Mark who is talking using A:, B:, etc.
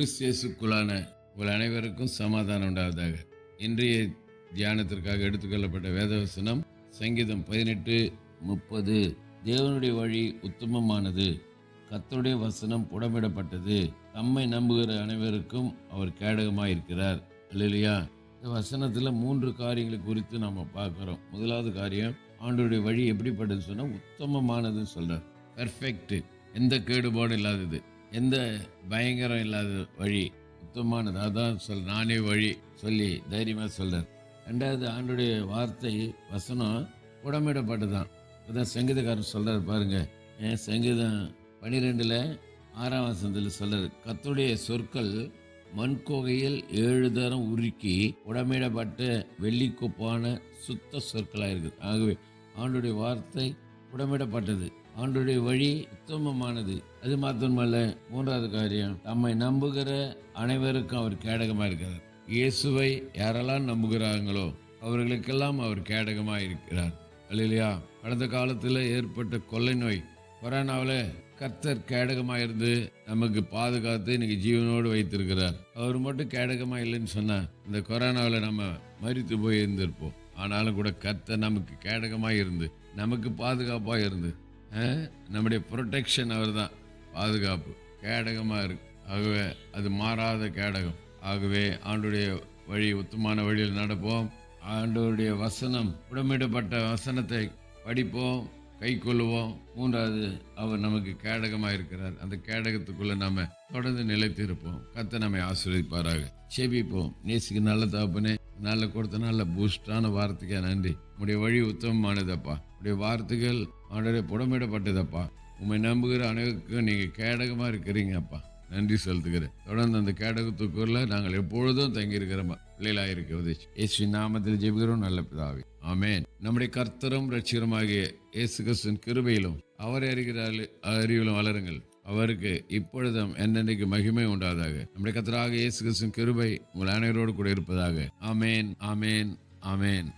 A: கிறிஸ்தியசுக்குள்ளான உங்கள் அனைவருக்கும் சமாதானம் உண்டாவதாக. இன்றைய தியானத்திற்காக எடுத்துக்கொள்ளப்பட்ட வேதவசனம் சங்கீதம் பதினெட்டு முப்பது. தேவனுடைய வழி உத்தமமானது. கத்தருடைய வசனம் புடமிடப்பட்டது. தம்மை நம்புகிற அனைவருக்கும் அவர் கேடகமாயிருக்கிறார். இல்லையா இந்த வசனத்தில் மூன்று காரியங்களை குறித்து நாம் பார்க்குறோம். முதலாவது காரியம் ஆண்டோடைய வழி எப்படிப்பட்டதுன்னு சொன்னால் உத்தமமானதுன்னு சொல்கிறார் பெர்ஃபெக்ட் எந்த கேடுபாடும் இல்லாதது. எந்த பயங்கரம் இல்லாத வழி சுத்தமானது. அதான் சொல் நானே வழி சொல்லி தைரியமாக சொல்கிறார் ரெண்டாவது ஆண்டுடைய வார்த்தை வசனம் புடமிடப்பட்டதான் அதான் சங்கீதக்காரன் சொல்கிறார் பாருங்கள் ஏன் சங்கீதம் பனிரெண்டில் ஆறாம் வசனத்தில் சொல்கிறார் கத்துடைய சொற்கள் மண்கோகையில் ஏழு தரம் உருக்கி உடமிடப்பட்ட வெள்ளிக்கொப்பான சுத்த சொற்களாக இருக்குது ஆகவே ஆண்டுடைய வார்த்தை உடமிடப்பட்டது அவனுடைய வழி உத்தமமானது. அது மாத்திரமல்ல மூன்றாவது காரியம் தம்மை நம்புகிற அனைவருக்கும் அவர் கேடகமாக இருக்கிறார். இயேசுவை யாரெல்லாம் நம்புகிறாங்களோ அவர்களுக்கெல்லாம் அவர் கேடகமாக இருக்கிறார். இல்லையா கடந்த காலத்தில் ஏற்பட்ட கொள்ளை நோய் கொரோனாவில் கர்த்தர் கேடகமாக இருந்து நமக்கு பாதுகாத்து இன்னைக்கு ஜீவனோடு வைத்திருக்கிறார். அவர் மட்டும் கேடகமாக இல்லைன்னு சொன்னால் இந்த கொரோனாவில் நம்ம மறித்து போய் இருந்திருப்போம் ஆனாலும் கூட கர்த்தர் நமக்கு கேடகமாக இருந்து நமக்கு பாதுகாப்பாக இருந்து நம்முடைய ப்ரொடெக்ஷன் அவர் தான் பாதுகாப்பு. கேடகமாக இருக்கு. ஆகவே அது மாறாத கேடகம். ஆகவே ஆண்டுடைய வழி உத்தமான வழியில் நடப்போம். ஆண்டோருடைய வசனம் உடமிடப்பட்ட வசனத்தை படிப்போம் கை கொள்ளுவோம். மூன்றாவது அவர் நமக்கு கேடகமாக இருக்கிறார். அந்த கேடகத்துக்குள்ளே நாம் தொடர்ந்து நிலைத்திருப்போம். கத்தை கத்த நம்மை ஆசிரியப்பாராக செபிப்போம் நேசிக்கு நல்ல தாப்புனே நல்ல கொடுத்த நல்ல பூஸ்டான வார்த்தைக்கே நன்றி. உடைய வழி உத்தமமானதப்பா உடைய வார்த்தைகள் ஆண்டரை புடமிடப்பட்டதப்பா. உம்மை நம்புகிற அனைவருக்கும் நீங்கள் கேடகமாக இருக்கிறீங்கப்பா. நன்றி செலுத்துகிறேன். தொடர்ந்து அந்த கேடகத்துக்குள்ள நாங்கள் எப்பொழுதும் தங்கியிருக்கிறோம் பிள்ளைகளாக இருக்கிறது இயேசு நாமத்தில் ஜெபிக்கிறோம். நல்ல பிதாவே. ஆமேன். நம்முடைய கர்த்தரும் ரட்சிகரமாகிய இயேசு கிறிஸ்துவின் கிருபையிலும் அவர் அறிகிறார்கள் அறிவிலும் வளருங்கள். அவருக்கு இப்பொழுதும் என்னென்னைக்கு மகிமை உண்டாதாக. நம்முடைய கர்த்தராக இயேசு கிறிஸ்துவின் கிருபை உங்கள் அனைவரோடு கூட இருப்பதாக. ஆமேன். ஆமேன். ஆமேன்.